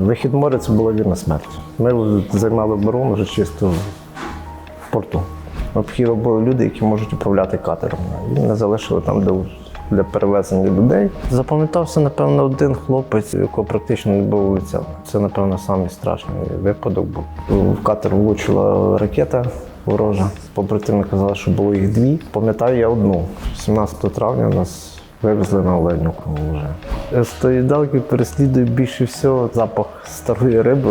Вихід моря це була вірна смерть. Ми займали оборону вже чисто в порту. Необхідно були люди, які можуть управляти катером. І не залишили там, де для перевезення людей. Запам'ятався, напевно, один хлопець, якого практично не було лиця. Це, напевно, самий страшний випадок був. В катер влучила ракета ворожа. Побратими казали, що було їх дві. Пам'ятаю я одну. 17 травня нас вивезли на Оленівку вже. З тої далки переслідує більше всього запах старої риби.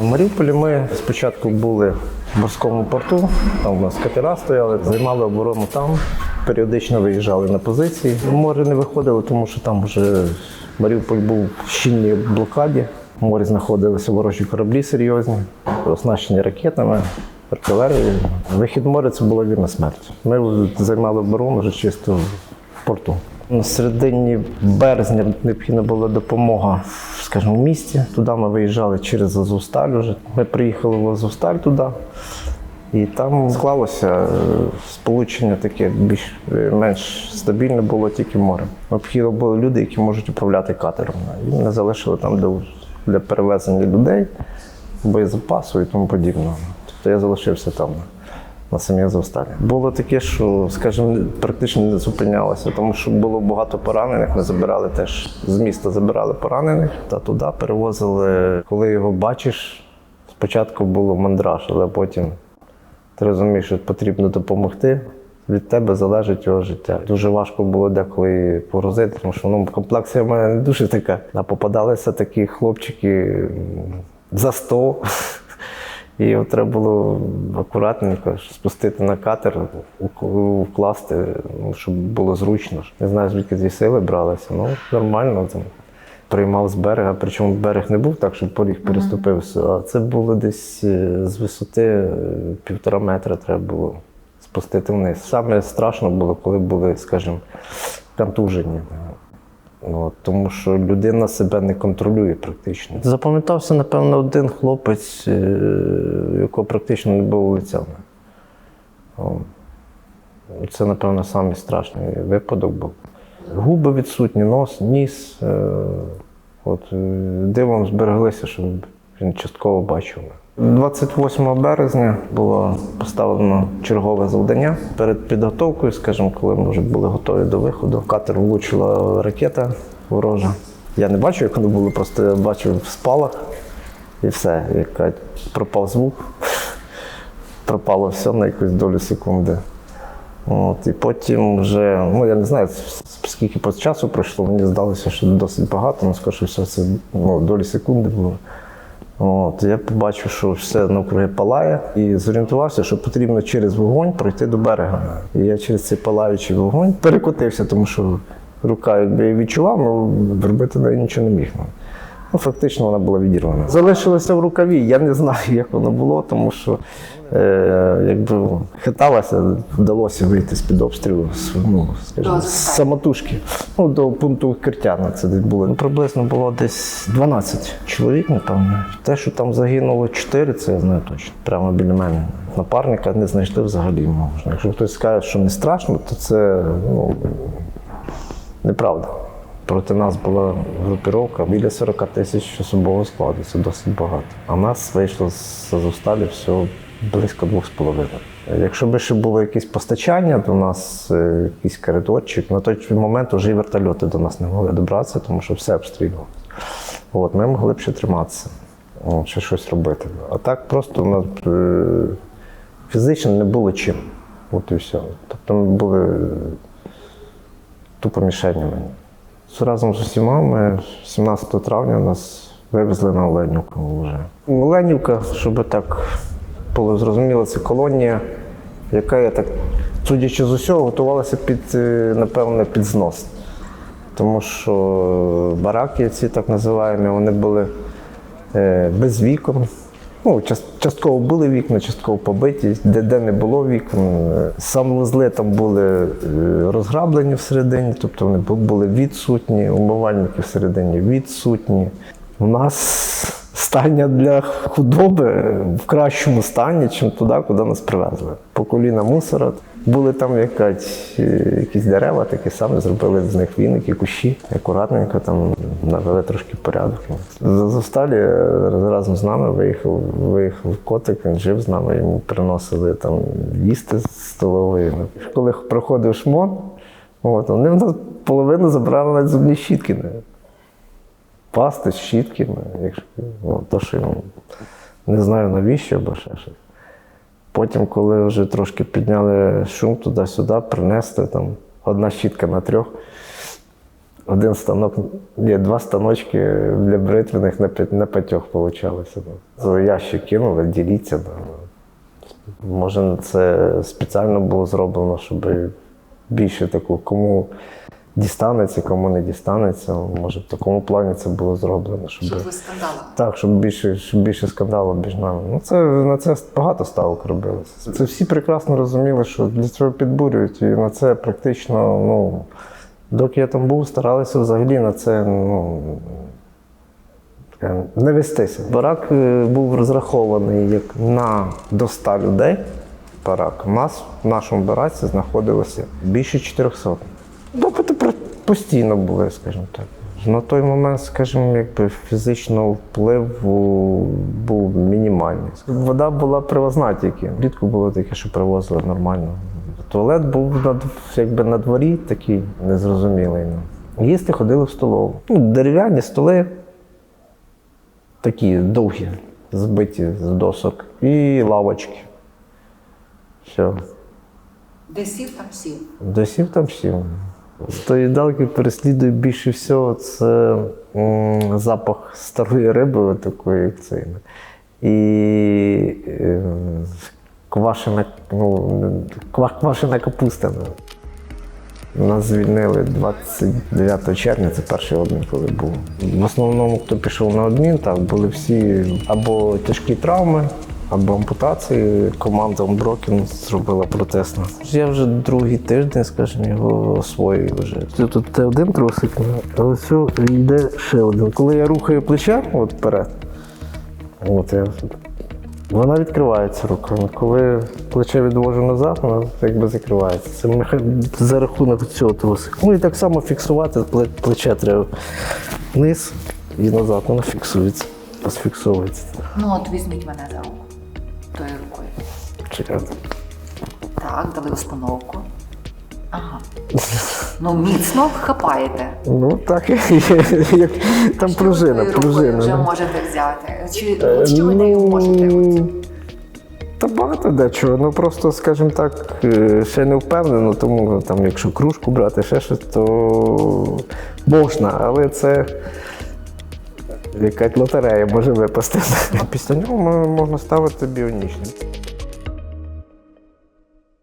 В Маріуполі ми спочатку були в морському порту, там у нас катера стояли, займали оборону там, періодично виїжджали на позиції. Море не виходили, тому що там вже Маріуполь був в щільній блокаді. В морі знаходилися ворожі кораблі серйозні, оснащені ракетами, артилерією. Вихід в море це була вірна смерть. Ми займали оборону вже чисто порту. На середині березня необхідна була допомога, скажімо, в місті. Туди ми виїжджали через Азовсталь. Вже. Ми приїхали в Азовсталь туди, і там склалося е, сполучення таке більш-менш стабільне було тільки морем. Необхідно були люди, які можуть управляти катером. І не залишили там для, для перевезення людей, боєзапасу і тому подібного. Тобто я залишився там на самій Азовсталі. Було таке, що, скажімо, практично не зупинялося, тому що було багато поранених. Ми забирали теж з міста забирали поранених та туди перевозили. Коли його бачиш, спочатку було мандраж, але потім ти розумієш, що потрібно допомогти. Від тебе залежить його життя. Дуже важко було деколи погрузити, тому що ну, комплексія в мене не дуже така. А попадалися такі хлопчики за 100. І його треба було акуратненько спустити на катер, ук- вкласти, ну, щоб було зручно. Не знаю, звідки ці сили бралися. Ну, нормально там. Приймав з берега, причому берег не був так, щоб поріг переступився, а це було десь е, з висоти е, півтора метра треба було спустити вниз. Саме страшно було, коли були, скажімо, контужені. От, тому що людина себе не контролює практично. Запам'ятався, напевно, один хлопець, е, якого практично не було лиця. Це, напевно, самий страшний випадок був. Губи відсутні, нос, ніс. е, От, е, дивом збереглися, що він частково бачив. 28 березня було поставлено чергове завдання. Перед підготовкою, скажімо, коли ми вже були готові до виходу, катер влучила ракета ворожа. Я не бачив, як воно було, просто я бачив спалах і все. Яка пропав звук, пропало все на якусь долю секунди. От, і потім вже, ну я не знаю, скільки по часу пройшло, мені здалося, що досить багато, ну скажу, що це ну, долі секунди було. От, я побачив, що все навкруги палає, і зорієнтувався, що потрібно через вогонь пройти до берега. І я через цей палаючий вогонь перекотився, тому що рука якби я відчував, але робити нею нічого не міг. Ну, фактично вона була відірвана. Залишилося в рукаві. Я не знаю, як воно було, тому що е, якби хиталася, вдалося вийти з-під обстрілу ну, скажімо, з самотужки. Ну, до пункту Киртяна це десь було. Ну, приблизно було десь 12 чоловік, напевно. Те, що там загинуло 4, це я знаю точно. Прямо біля мене. Напарника не знайшли взагалі. Можна. Якщо хтось скаже, що не страшно, то це ну, неправда. Проти нас була групіровка біля 40 тисяч особового складу, це досить багато. А нас вийшло з Азовсталі всього близько 2,5. Якщо б ще було якесь постачання до нас, е, якийсь коридорчик, на той момент вже і вертольоти до нас не могли добратися, тому що все обстрілювалося. От, ми могли б ще триматися, ще щось робити. А так просто у нас е, фізично не було чим. От і все. Тобто ми були тупо мішенями. Разом з усіма ми 17 травня нас вивезли на Оленівку вже. Оленівка, щоб так було зрозуміло, це колонія, яка, я так, судячи з усього, готувалася під, е, напевно, під знос. Тому що бараки, ці так називаємо, вони були е, без вікон. Ну, час- частково були вікна, частково побиті, де, де не було вікон. Е, Санвузли там були е, розграблені всередині, тобто вони були відсутні, умивальники всередині відсутні. У нас стання для худоби в кращому стані, ніж туди, куди нас привезли. По коліна мусора. Були там якась, е, якісь дерева, такі самі зробили з них віники, кущі. Акуратненько там навели трошки порядок. Зосталі е, разом з нами виїхав, виїхав котик, він жив з нами, йому приносили там їсти з столової. Коли проходив шмон, от, вони в нас половину забрали навіть зубні щітки. Пасти, щітки, ну, якщо, ну, то, що не знаю навіщо, або ще щось. Потім, коли вже трошки підняли шум туди-сюди, принесли там одна щітка на трьох, один станок, є два станочки для бритвених на, на п'ятьох вийшло. За ящик кинули, діліться. ну. Може, це спеціально було зроблено, щоб більше таку, кому дістанеться, кому не дістанеться. Може, в такому плані це було зроблено, щоб. Щоб ви скандали. Так, щоб більше, щоб більше скандалу між нами. Ну, це, на це багато ставок робилося. Це всі прекрасно розуміли, що для цього підбурюють, і на це практично, ну, доки я там був, старалися взагалі на це ну, не вестися. Барак е, був розрахований як на до 100 людей. Барак. У нас в нашому бараці знаходилося більше 400. Допити постійно були, скажімо так. На той момент, скажімо, якби фізичного впливу був мінімальний. Вода була привозна тільки. Рідко було таке, що привозили нормально. Туалет був на, якби на дворі такий незрозумілий. ну. Їсти ходили в столову. Ну, дерев'яні столи, такі довгі, збиті з досок, і лавочки. Все. Де сів, там сів. Досів там сів. З тої далки переслідує більше всього це запах старої риби, такої, як. І е, квашена, ну, квашена капуста. Нас звільнили 29 червня, це перший обмін, коли був. В основному, хто пішов на обмін, так були всі або тяжкі травми, або ампутації. Команда Unbroken зробила протестно. Я вже другий тиждень, скажімо, його освоюю вже. Це Тут це один тросик, але все йде ще один. Коли я рухаю плече от вперед, от я вона відкривається руками. Коли плече відвожу назад, вона якби закривається. Це меха... за рахунок цього тросика. Ну і так само фіксувати плече треба вниз і назад. Воно фіксується, розфіксовується. Ну от візьміть мене за руку. Чекайте. Так, дали установку. Ага. Ну, міцно хапаєте. Ну так, як там Що пружина, ви пружина. вже да. можете взяти. Чи, Е, що ви нею можете? ну, Та багато дечого. Ну просто, скажімо так, е, ще не впевнено, тому там, якщо кружку брати, ще щось, то можна, але це якась лотерея може випасти. Після нього можна ставити біонічний.